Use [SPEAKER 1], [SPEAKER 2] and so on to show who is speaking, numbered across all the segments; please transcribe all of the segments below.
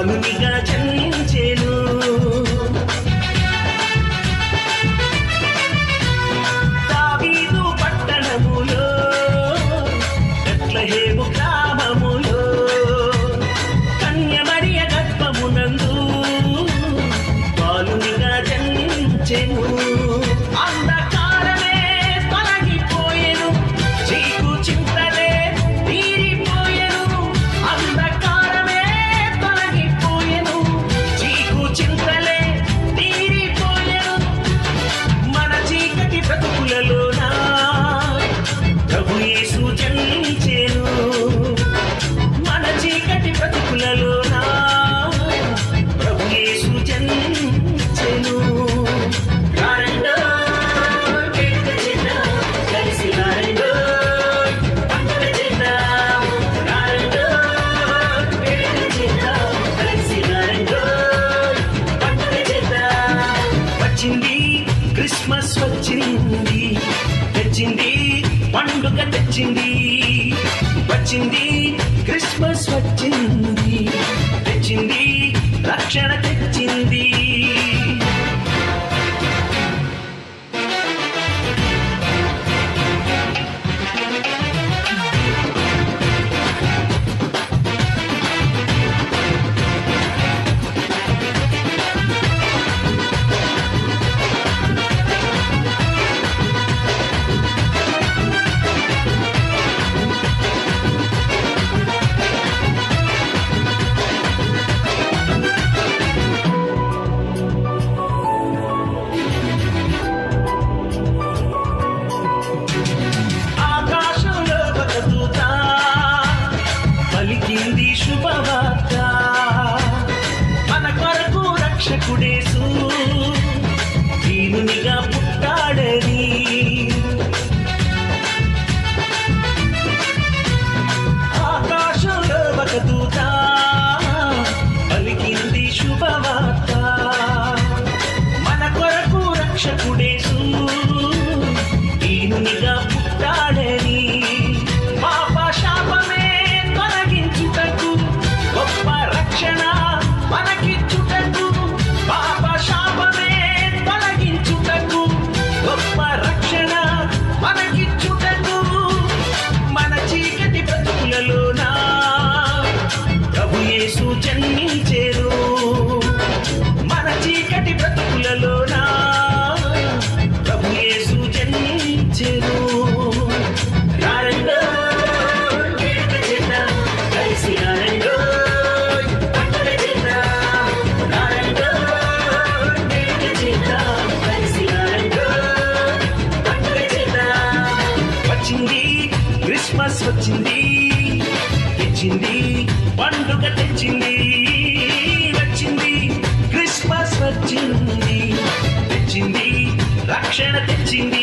[SPEAKER 1] స్వామినిగా జన్మించేను. వచ్చింది. వచ్చింది. క్రిస్మస్ వచ్చింది. తెచ్చింది. రక్షణ తెచ్చింది. బ్రతుకులలోనా ప్రభు యేసు జన్మించెను వచ్చింది క్రిస్మస్ వచ్చింది ఇచ్చింది రక్షణ తెచ్చింది.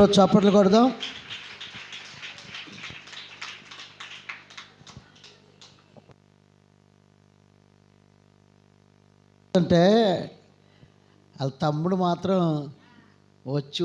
[SPEAKER 2] అందరూ చప్పట్లు కొడదాం. అంటే వాళ్ళ తమ్ముడు మాత్రం వచ్చి